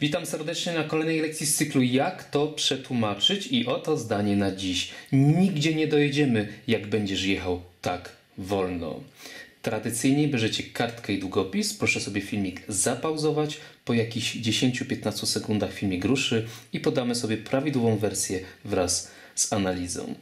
Witam serdecznie na kolejnej lekcji z cyklu Jak to przetłumaczyć i oto zdanie na dziś. Nigdzie nie dojedziemy, jak będziesz jechał tak wolno. Tradycyjnie bierzecie kartkę i długopis, proszę sobie filmik zapauzować, po jakichś 10-15 sekundach filmik ruszy i podamy sobie prawidłową wersję wraz z analizą.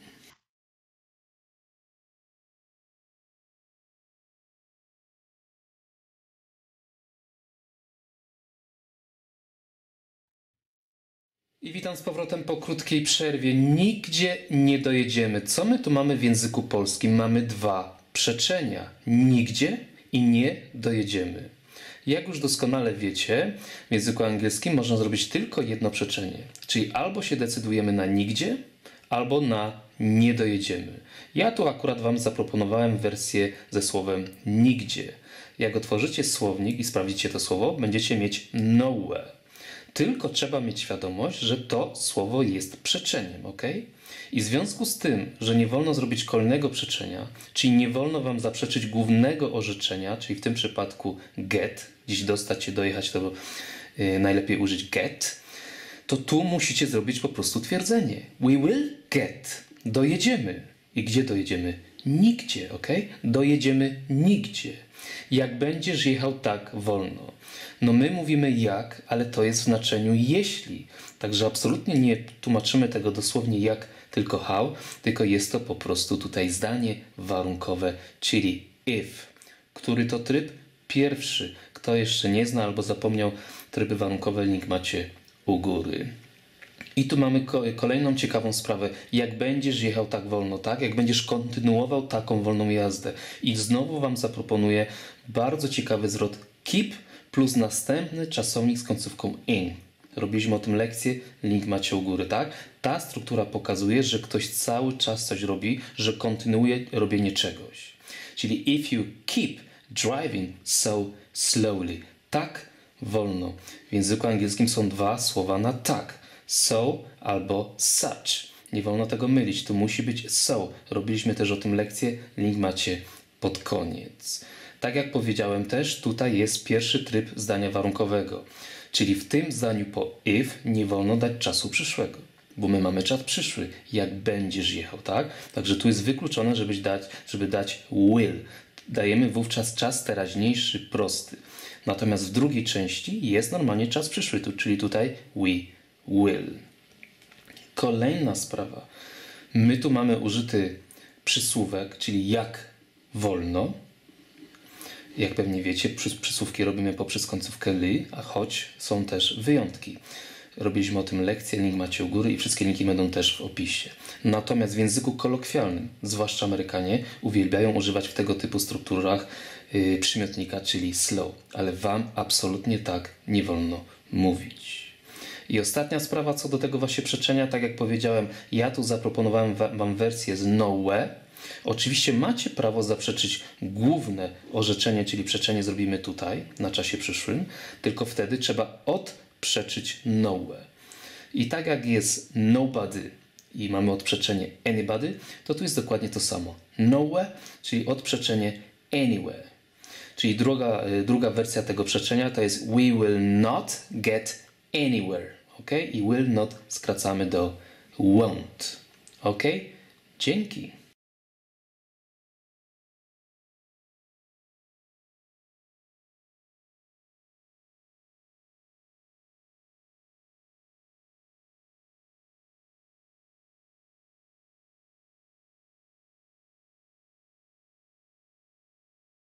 I witam z powrotem po krótkiej przerwie. Nigdzie nie dojedziemy. Co my tu mamy w języku polskim? Mamy dwa przeczenia. Nigdzie i nie dojedziemy. Jak już doskonale wiecie, w języku angielskim można zrobić tylko jedno przeczenie. Czyli albo się decydujemy na nigdzie, albo na nie dojedziemy. Ja tu akurat Wam zaproponowałem wersję ze słowem nigdzie. Jak otworzycie słownik i sprawdzicie to słowo, będziecie mieć nowhere. Tylko trzeba mieć świadomość, że to słowo jest przeczeniem, ok? I w związku z tym, że nie wolno zrobić kolejnego przeczenia, czyli nie wolno wam zaprzeczyć głównego orzeczenia, czyli w tym przypadku get, gdzieś dostać się, dojechać, to yy, najlepiej użyć get, to tu musicie zrobić po prostu twierdzenie. We will get. Dojedziemy. I gdzie dojedziemy? Nigdzie, ok? Dojedziemy nigdzie. Jak będziesz jechał tak wolno. No my mówimy jak, ale to jest w znaczeniu jeśli. Także absolutnie nie tłumaczymy tego dosłownie jak, tylko how, tylko jest to po prostu tutaj zdanie warunkowe, czyli if. Który to tryb? Pierwszy. Kto jeszcze nie zna albo zapomniał, tryby warunkowe link macie u góry. I tu mamy kolejną ciekawą sprawę. Jak będziesz jechał tak wolno, tak? Jak będziesz kontynuował taką wolną jazdę. I znowu Wam zaproponuję bardzo ciekawy zwrot keep plus następny czasownik z końcówką in. Robiliśmy o tym lekcję, link macie u góry, tak? Ta struktura pokazuje, że ktoś cały czas coś robi, że kontynuuje robienie czegoś. Czyli if you keep driving so slowly. Tak wolno. W języku angielskim są dwa słowa na tak. So albo such. Nie wolno tego mylić. Tu musi być so. Robiliśmy też o tym lekcję. Link macie pod koniec. Tak jak powiedziałem też, tutaj jest pierwszy tryb zdania warunkowego. Czyli w tym zdaniu po if nie wolno dać czasu przyszłego. Bo my mamy czas przyszły, jak będziesz jechał, tak? Także tu jest wykluczone, żeby dać, żeby dać will. Dajemy wówczas czas teraźniejszy, prosty. Natomiast w drugiej części jest normalnie czas przyszły, czyli tutaj we will. Kolejna sprawa. My tu mamy użyty przysłówek, czyli jak wolno, jak pewnie wiecie, przysłówki robimy poprzez końcówkę ly, a choć są też wyjątki. Robiliśmy o tym lekcję, link macie u góry i wszystkie linki będą też w opisie. Natomiast w języku kolokwialnym, zwłaszcza Amerykanie, uwielbiają używać w tego typu strukturach yy, przymiotnika, czyli slow. Ale Wam absolutnie tak nie wolno mówić. I ostatnia sprawa co do tego właśnie przeczenia, tak jak powiedziałem, ja tu zaproponowałem Wam wersję z nowhere, Oczywiście macie prawo zaprzeczyć główne orzeczenie, czyli przeczenie zrobimy tutaj, na czasie przyszłym, tylko wtedy trzeba odprzeczyć nowhere. I tak jak jest nobody i mamy odprzeczenie anybody, to tu jest dokładnie to samo. Nowhere, czyli odprzeczenie anywhere. Czyli druga, druga wersja tego przeczenia to jest we will not get anywhere. Ok? I will not skracamy do won't. Ok? Dzięki.